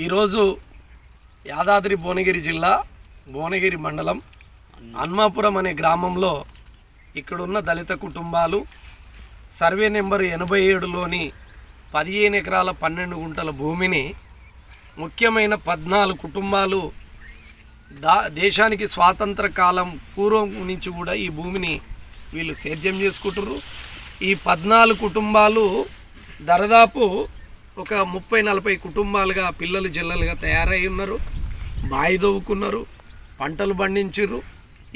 ఈరోజు యాదాద్రి భువనగిరి జిల్లా భువనగిరి మండలం హన్మాపురం అనే గ్రామంలో ఇక్కడున్న దళిత కుటుంబాలు సర్వే నెంబర్ ఎనభై ఏడులోని పదిహేను ఎకరాల పన్నెండు గుంటల భూమిని ముఖ్యమైన పద్నాలుగు కుటుంబాలు దా దేశానికి స్వాతంత్ర కాలం పూర్వం నుంచి కూడా ఈ భూమిని వీళ్ళు సేద్యం చేసుకుంటారు ఈ పద్నాలుగు కుటుంబాలు దరదాపు ఒక ముప్పై నలభై కుటుంబాలుగా పిల్లలు జిల్లలుగా తయారై ఉన్నారు బాయి దవ్వుకున్నారు పంటలు పండించారు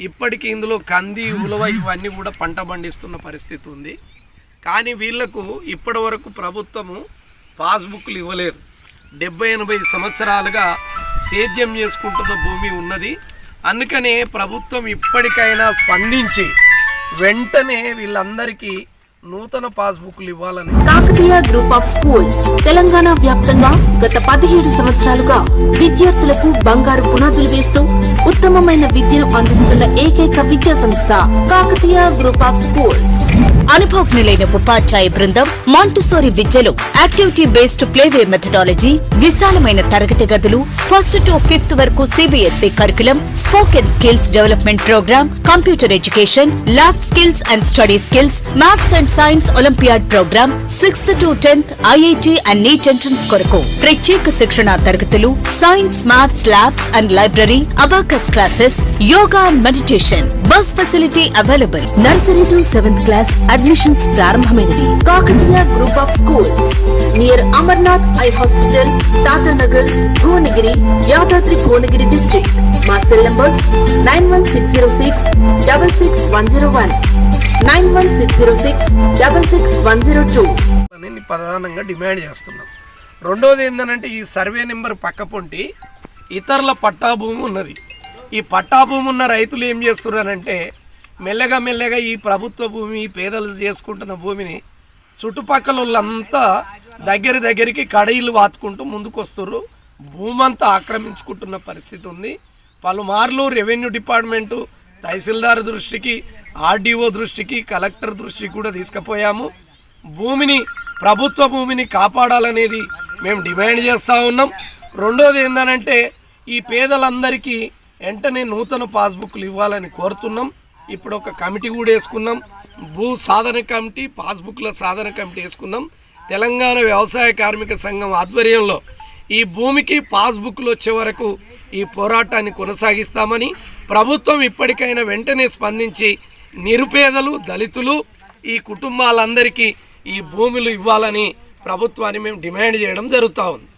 ఇప్పటికీ ఇందులో కంది ఉలవ ఇవన్నీ కూడా పంట పండిస్తున్న పరిస్థితి ఉంది. కానీ వీళ్ళకు ఇప్పటి వరకు ప్రభుత్వము పాస్బుక్లు ఇవ్వలేదు. డెబ్బై ఎనభై సంవత్సరాలుగా సేద్యం చేసుకుంటున్న భూమి ఉన్నది. అందుకనే ప్రభుత్వం ఇప్పటికైనా స్పందించి వెంటనే వీళ్ళందరికీ నూతన పాస్బుక్లు ఇవ్వాలని. Kakatiya group of schools Telangana వ్యాప్తంగా గత పదిహేడు సంవత్సరాలుగా విద్యార్థులకు బంగారు పునాదులు వేస్తూ ఉత్తమమైన విద్యను అందిస్తున్న ఏకైక విద్యా సంస్థ కాకతీయ గ్రూప్ ఆఫ్ స్కూల్స్. అనుభవజ్ఞులైన ఉపాధ్యాయ బృందం మాంటిసోరి విద్యలో యాక్టివిటీ బేస్డ్ ప్లేవే మెథడాలజీ విశాలమైన తరగతి గదులు ఫస్ట్ టు ఫిఫ్త్ వరకు CBSE curriculum spoken skills development programme computer education lab skills and study skills maths and science olympiad programme sixth to tenth IIT and NEET entrance కొరకు. ప్రత్యేక శిక్షణ తరగతులు science maths labs and library abacus classes yoga and meditation bus facility available nursery to seventh class admissions ప్రారంభమైనవి. Kakatiya group of schools near Amarnath eye hospital Tatanagar Bhuvanagiri Yadadri Bhuvanagiri district మా cell numbers nine one six zero six double six one zero one nine one six zero six double six one zero two ప్రధానంగా demand చేస్తున్నాం. రెండోది ఏంటంటే ఈ survey number పక్కపొంటి ఇతరుల పట్టా భూమి ఉన్నది. ఈ పట్టా భూమి ఉన్న రైతులు ఏం చేస్తున్నారంటే మెల్లగా మెల్లగా ఈ ప్రభుత్వ భూమి పేదలు చేసుకుంటున్న భూమిని చుట్టుపక్కల వాళ్ళంతా దగ్గర దగ్గరికి కడయిలు వాతుకుంటూ ముందుకు భూమంతా ఆక్రమించుకుంటున్న పరిస్థితి ఉంది. పలుమార్లు రెవెన్యూ డిపార్ట్మెంటు తహసీల్దార్ దృష్టికి ఆర్డీఓ దృష్టికి కలెక్టర్ దృష్టికి కూడా తీసుకుపోయాము. భూమిని ప్రభుత్వ భూమిని కాపాడాలనేది మేము డిమాండ్ చేస్తూ ఉన్నాం. రెండోది ఏంటంటే ఈ పేదలందరికీ వెంటనే నూతన పాస్బుక్లు ఇవ్వాలని కోరుతున్నాం. ఇప్పుడు ఒక కమిటీ కూడా వేసుకున్నాం. భూ సాధన కమిటీ పాస్బుక్ల సాధన కమిటీ వేసుకున్నాం. తెలంగాణ వ్యవసాయ కార్మిక సంఘం ఆధ్వర్యంలో ఈ భూమికి పాస్బుక్లు వచ్చే వరకు ఈ పోరాటాన్ని కొనసాగిస్తామని ప్రభుత్వం ఇప్పటికైనా వెంటనే స్పందించి నిరుపేదలు దళితులు ఈ కుటుంబాలందరికీ ఈ భూములు ఇవ్వాలని ప్రభుత్వాన్ని మేము డిమాండ్ చేయడం జరుగుతూ ఉంది.